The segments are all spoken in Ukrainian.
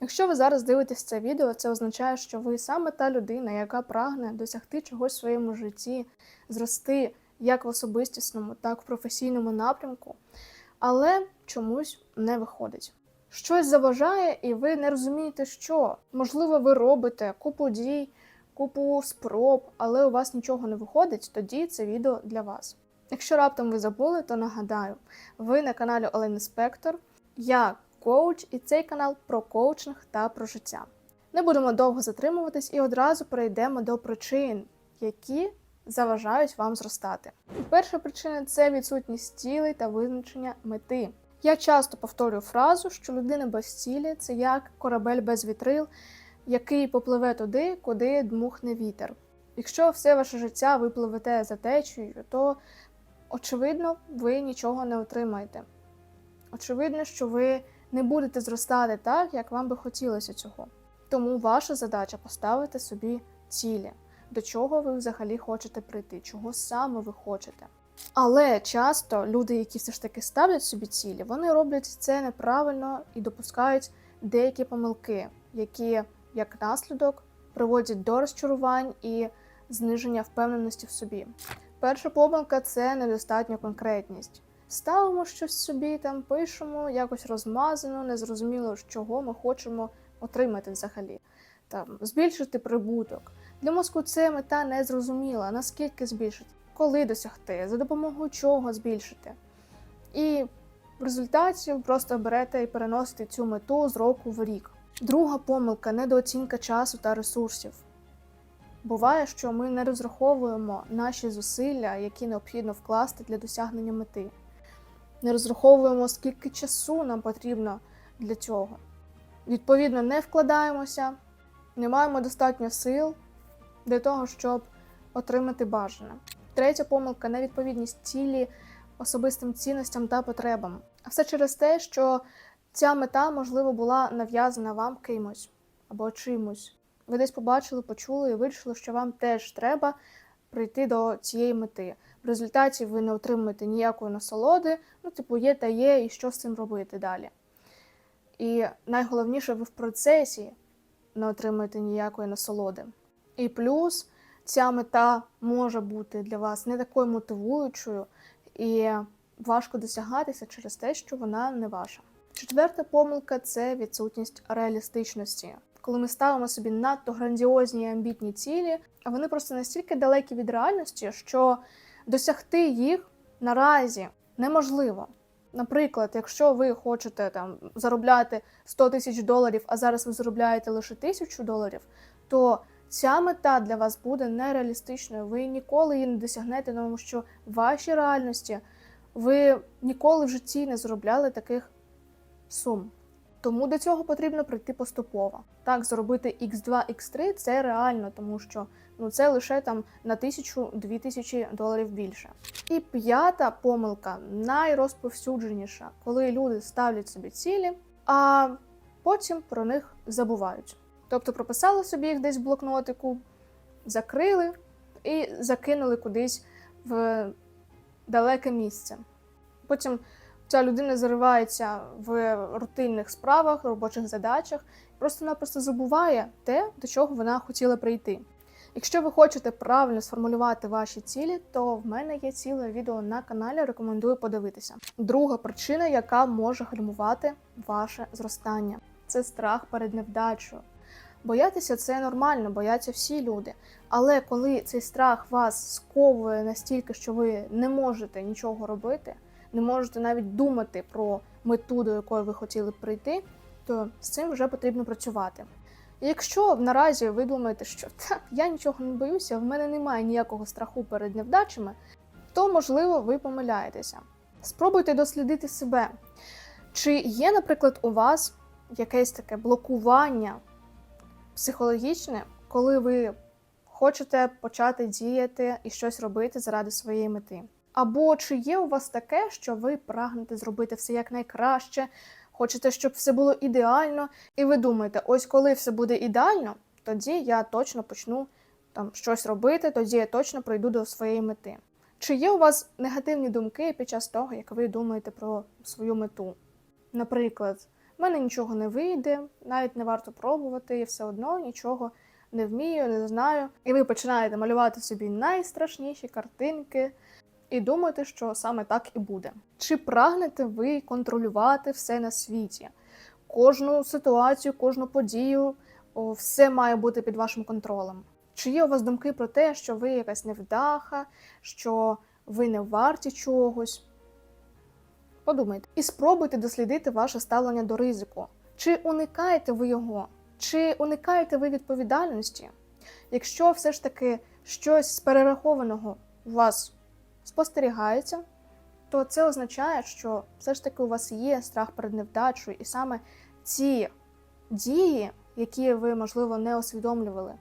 Якщо ви зараз дивитесь це відео, це означає, що ви саме та людина, яка прагне досягти чогось в своєму житті, зрости як в особистісному, так і в професійному напрямку, але чомусь не виходить. Щось заважає, і ви не розумієте, що. Можливо, ви робите купу дій, купу спроб, але у вас нічого не виходить, тоді це відео для вас. Якщо раптом ви забули, то нагадаю, ви на каналі Олени Спектор. Я коуч, і цей канал про коучинг та про життя. Не будемо довго затримуватись і одразу перейдемо до причин, які заважають вам зростати. Перша причина це відсутність цілей та визначення мети. Я часто повторюю фразу, що людина без цілі це як корабель без вітрил, який попливе туди, куди дмухне вітер. Якщо все ваше життя ви пливете за течією, то очевидно ви нічого не отримаєте. Очевидно, що ви не будете зростати так, як вам би хотілося цього. Тому ваша задача поставити собі цілі, до чого ви взагалі хочете прийти, чого саме ви хочете. Але часто люди, які все ж таки ставлять собі цілі, вони роблять це неправильно і допускають деякі помилки, які як наслідок приводять до розчарувань і зниження впевненості в собі. Перша помилка це недостатня конкретність. Ставимо щось собі, там пишемо, якось розмазано, незрозуміло, чого ми хочемо отримати взагалі. Там збільшити прибуток. Для мозку це мета незрозуміла, наскільки збільшити, коли досягти, за допомогою чого збільшити. І в результаті просто берете і переносите цю мету з року в рік. Друга помилка недооцінка часу та ресурсів. Буває, що ми не розраховуємо наші зусилля, які необхідно вкласти для досягнення мети. Не розраховуємо, скільки часу нам потрібно для цього. Відповідно, не вкладаємося, не маємо достатньо сил для того, щоб отримати бажане. Третя помилка невідповідність цілі особистим цінностям та потребам. А все через те, що ця мета, можливо, була нав'язана вам кимось або чимось. Ви десь побачили, почули і вирішили, що вам теж треба прийти до цієї мети. В результаті ви не отримуєте ніякої насолоди, ну, типу, є та є, і що з цим робити далі. І найголовніше, ви в процесі не отримуєте ніякої насолоди. І плюс ця мета може бути для вас не такою мотивуючою і важко досягатися через те, що вона не ваша. Четверта помилка це відсутність реалістичності. Коли ми ставимо собі надто грандіозні і амбітні цілі, а вони просто настільки далекі від реальності, що досягти їх наразі неможливо. Наприклад, якщо ви хочете там заробляти 100 тисяч доларів, а зараз ви заробляєте лише тисячу доларів, то ця мета для вас буде нереалістичною. Ви ніколи її не досягнете, тому що в вашій реальності ви ніколи в житті не заробляли таких сум. Тому до цього потрібно прийти поступово. Так, зробити X2, X3 це реально, тому що ну це лише там на тисячу-дві тисячі доларів більше. І п'ята помилка найрозповсюдженіша, коли люди ставлять собі цілі, а потім про них забувають. Тобто прописали собі їх десь в блокнотику, закрили і закинули кудись в далеке місце. Потім ця людина заривається в рутинних справах, робочих задачах, просто-напросто забуває те, до чого вона хотіла прийти. Якщо ви хочете правильно сформулювати ваші цілі, то в мене є ціле відео на каналі, рекомендую подивитися. Друга причина, яка може гальмувати ваше зростання, це страх перед невдачею. Боятися це нормально, бояться всі люди. Але коли цей страх вас сковує настільки, що ви не можете нічого робити, не можете навіть думати про мету, до якої ви хотіли прийти, то з цим вже потрібно працювати. Якщо наразі ви думаєте, що та я нічого не боюся, в мене немає ніякого страху перед невдачами, то можливо ви помиляєтеся. Спробуйте дослідити себе. Чи є, наприклад, у вас якесь таке блокування психологічне, коли ви хочете почати діяти і щось робити заради своєї мети? Або чи є у вас таке, що ви прагнете зробити все якнайкраще, хочете, щоб все було ідеально, і ви думаєте, ось коли все буде ідеально, тоді я точно почну там щось робити, тоді я точно прийду до своєї мети. Чи є у вас негативні думки під час того, як ви думаєте про свою мету? Наприклад, в мене нічого не вийде, навіть не варто пробувати, і все одно нічого не вмію, не знаю. І ви починаєте малювати собі найстрашніші картинки і думаєте, що саме так і буде. Чи прагнете ви контролювати все на світі? Кожну ситуацію, кожну подію, все має бути під вашим контролем. Чи є у вас думки про те, що ви якась невдаха, що ви не варті чогось? Подумайте і спробуйте дослідити ваше ставлення до ризику. Чи уникаєте ви його? Чи уникаєте ви відповідальності? Якщо все ж таки щось з перерахованого у вас спостерігається, то це означає, що все ж таки у вас є страх перед невдачею, і саме ці дії, які ви, можливо, не усвідомлювали,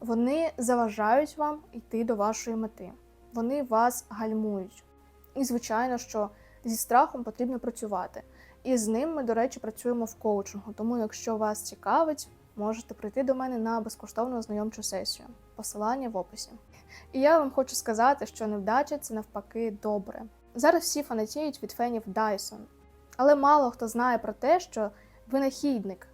вони заважають вам йти до вашої мети. Вони вас гальмують. І, звичайно, що зі страхом потрібно працювати. І з ним ми, до речі, працюємо в коучингу. Тому, якщо вас цікавить, можете прийти до мене на безкоштовну ознайомчу сесію. Посилання в описі. І я вам хочу сказати, що невдача це навпаки добре. Зараз всі фанатіють від фенів Dyson, але мало хто знає про те, що винахідник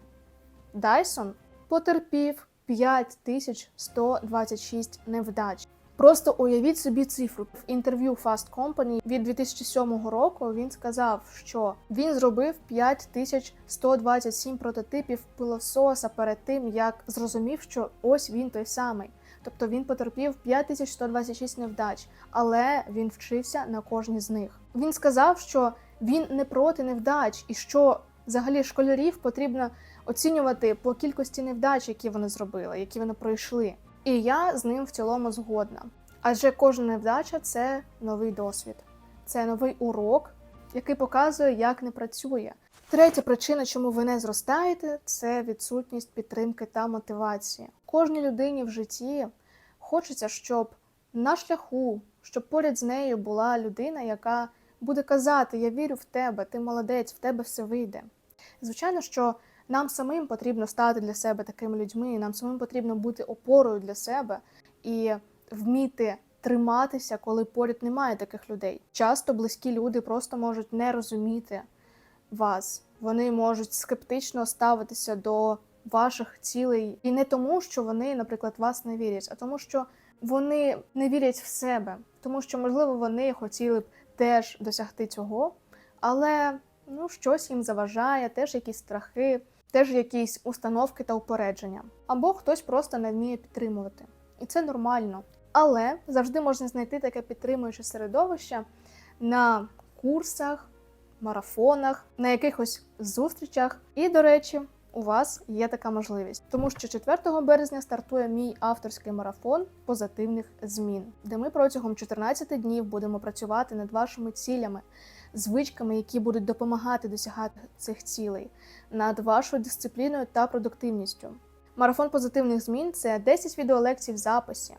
Dyson потерпів 5126 невдач. Просто уявіть собі цифру. В інтерв'ю Fast Company від 2007 року він сказав, що він зробив 5127 прототипів пилососа перед тим, як зрозумів, що ось він той самий. Тобто він потерпів 5126 невдач, але він вчився на кожній з них. Він сказав, що він не проти невдач, і що взагалі школярів потрібно оцінювати по кількості невдач, які вони зробили, які вони пройшли. І я з ним в цілому згодна. Адже кожна невдача це новий досвід, це новий урок, який показує, як не працює. Третя причина, чому ви не зростаєте, це відсутність підтримки та мотивації. Кожній людині в житті хочеться, щоб на шляху, щоб поряд з нею була людина, яка буде казати: Я вірю в тебе, ти молодець, в тебе все вийде. Звичайно, що нам самим потрібно стати для себе такими людьми, нам самим потрібно бути опорою для себе і вміти триматися, коли поряд немає таких людей. Часто близькі люди просто можуть не розуміти вас, вони можуть скептично ставитися до ваших цілей, і не тому, що вони, наприклад, вас не вірять, а тому, що вони не вірять в себе, тому що, можливо, вони хотіли б теж досягти цього, але ну щось їм заважає, теж якісь страхи теж якісь установки та упередження, або хтось просто не вміє підтримувати. І це нормально. Але завжди можна знайти таке підтримуюче середовище на курсах, марафонах, на якихось зустрічах. І, до речі, у вас є така можливість, тому що 4 березня стартує мій авторський марафон позитивних змін, де ми протягом 14 днів будемо працювати над вашими цілями, звичками, які будуть допомагати досягати цих цілей, над вашою дисципліною та продуктивністю. Марафон позитивних змін це 10 відеолекцій в записі,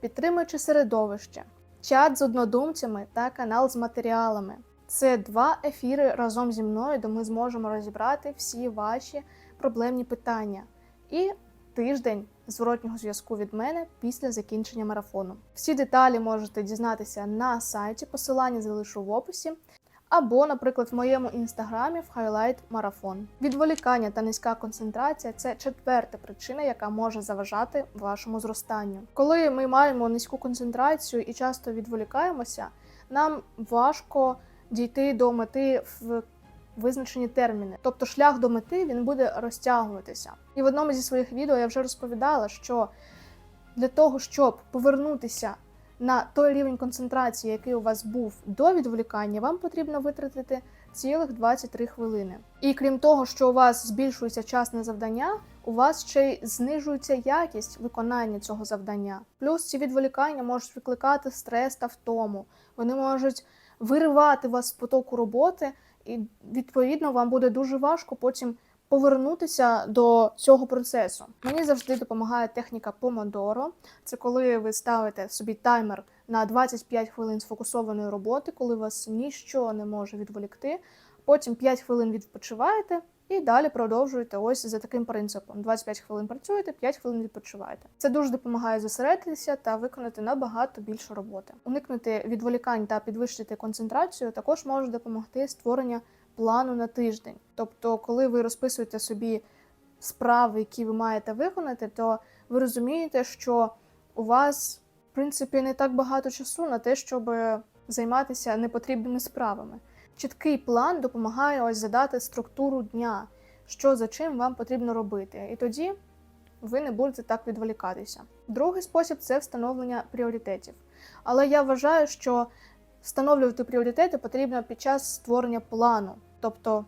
підтримуючи середовище, чат з однодумцями та канал з матеріалами. Це два ефіри разом зі мною, де ми зможемо розібрати всі ваші проблемні питання. І тиждень зворотнього зв'язку від мене після закінчення марафону. Всі деталі можете дізнатися на сайті, посилання залишу в описі. Або, наприклад, в моєму інстаграмі в Highlight Марафон. Відволікання та низька концентрація це четверта причина, яка може заважати вашому зростанню. Коли ми маємо низьку концентрацію і часто відволікаємося, нам важко дійти до мети в визначені терміни. Тобто шлях до мети він буде розтягуватися. І в одному зі своїх відео я вже розповідала, що для того, щоб повернутися на той рівень концентрації, який у вас був до відволікання, вам потрібно витратити цілих 23 хвилини. І крім того, що у вас збільшується час на завдання, у вас ще й знижується якість виконання цього завдання. Плюс ці відволікання можуть викликати стрес та втому. Вони можуть виривати вас з потоку роботи, і відповідно вам буде дуже важко потім повернутися до цього процесу. Мені завжди допомагає техніка Pomodoro. Це коли ви ставите собі таймер на 25 хвилин сфокусованої роботи, коли вас ніщо не може відволікти. Потім 5 хвилин відпочиваєте. І далі продовжуєте ось за таким принципом: 25 хвилин працюєте, 5 хвилин відпочиваєте. Це дуже допомагає зосередитися та виконати набагато більше роботи. Уникнути відволікань та підвищити концентрацію також може допомогти створення плану на тиждень. Тобто, коли ви розписуєте собі справи, які ви маєте виконати, то ви розумієте, що у вас, в принципі, не так багато часу на те, щоб займатися непотрібними справами. Чіткий план допомагає ось задати структуру дня, що за чим вам потрібно робити. І тоді ви не будете так відволікатися. Другий спосіб це встановлення пріоритетів. Але я вважаю, що встановлювати пріоритети потрібно під час створення плану, тобто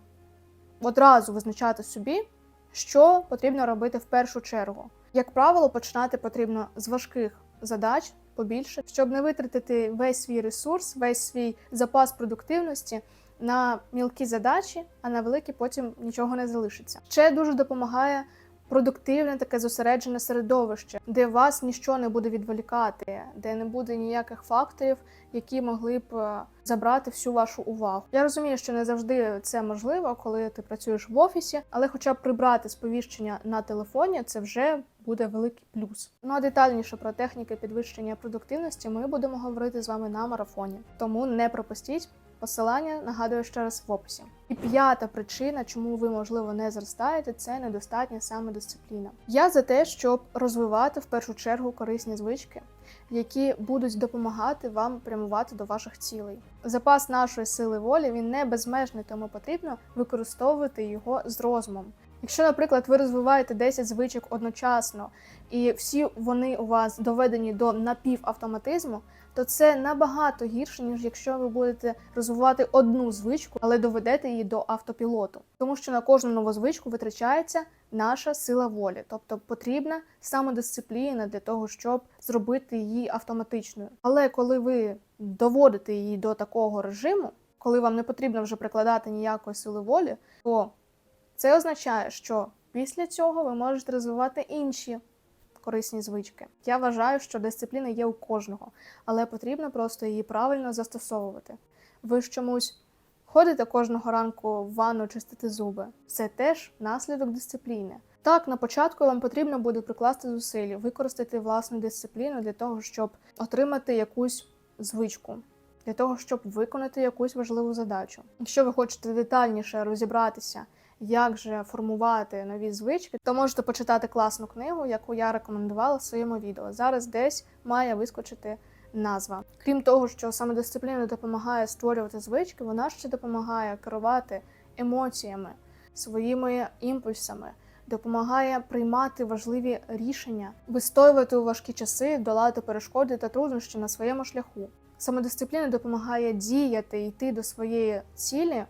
одразу визначати собі, що потрібно робити в першу чергу. Як правило, починати потрібно з важких задач побільше, щоб не витратити весь свій ресурс, весь свій запас продуктивності на мілкі задачі, а на великі потім нічого не залишиться. Ще дуже допомагає продуктивне таке зосереджене середовище, де вас нічого не буде відволікати, де не буде ніяких факторів, які могли б е, забрати всю вашу увагу. Я розумію, що не завжди це можливо, коли ти працюєш в офісі, але хоча б прибрати сповіщення на телефоні, це вже буде великий плюс. Ну а детальніше про техніки підвищення продуктивності ми будемо говорити з вами на марафоні. Тому не пропустіть. Посилання нагадую ще раз в описі. І п'ята причина, чому ви, можливо, не зростаєте, це недостатня самодисципліна. Я за те, щоб розвивати в першу чергу корисні звички, які будуть допомагати вам прямувати до ваших цілей. Запас нашої сили волі він не безмежний, тому потрібно використовувати його з розумом. Якщо, наприклад, ви розвиваєте 10 звичок одночасно, і всі вони у вас доведені до напівавтоматизму, то це набагато гірше, ніж якщо ви будете розвивати одну звичку, але доведете її до автопілоту. Тому що на кожну нову звичку витрачається наша сила волі, тобто потрібна самодисципліна для того, щоб зробити її автоматичною. Але коли ви доводите її до такого режиму, коли вам не потрібно вже прикладати ніякої сили волі, то це означає, що після цього ви можете розвивати інші корисні звички. Я вважаю, що дисципліна є у кожного, але потрібно просто її правильно застосовувати. Ви ж чомусь ходите кожного ранку в ванну чистити зуби. Це теж наслідок дисципліни. Так, на початку вам потрібно буде прикласти зусилля, використати власну дисципліну для того, щоб отримати якусь звичку, для того, щоб виконати якусь важливу задачу. Якщо ви хочете детальніше розібратися, як же формувати нові звички, то можете почитати класну книгу, яку я рекомендувала в своєму відео. Зараз десь має вискочити назва. Крім того, що самодисципліна допомагає створювати звички, вона ще допомагає керувати емоціями, своїми імпульсами. Допомагає приймати важливі рішення, вистоювати у важкі часи, долати перешкоди та труднощі на своєму шляху. Самодисципліна допомагає діяти, йти до своєї цілі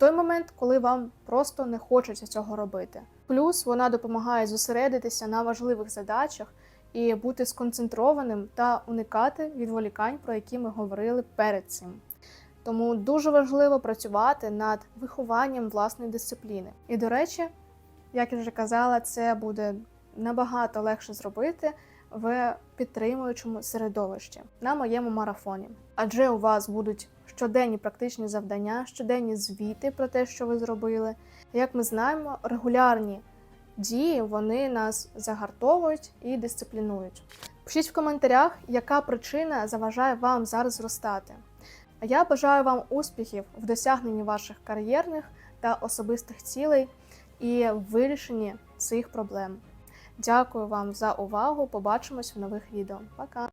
той момент, коли вам просто не хочеться цього робити. Плюс вона допомагає зосередитися на важливих задачах і бути сконцентрованим та уникати відволікань, про які ми говорили перед цим. Тому дуже важливо працювати над вихованням власної дисципліни. І, до речі, як я вже казала, це буде набагато легше зробити в підтримуючому середовищі на моєму марафоні. Адже у вас будуть щоденні практичні завдання, щоденні звіти про те, що ви зробили. Як ми знаємо, регулярні дії вони нас загартовують і дисциплінують. Пишіть в коментарях, яка причина заважає вам зараз зростати. Я бажаю вам успіхів в досягненні ваших кар'єрних та особистих цілей і вирішенні цих проблем. Дякую вам за увагу. Побачимось в нових відео. Пока!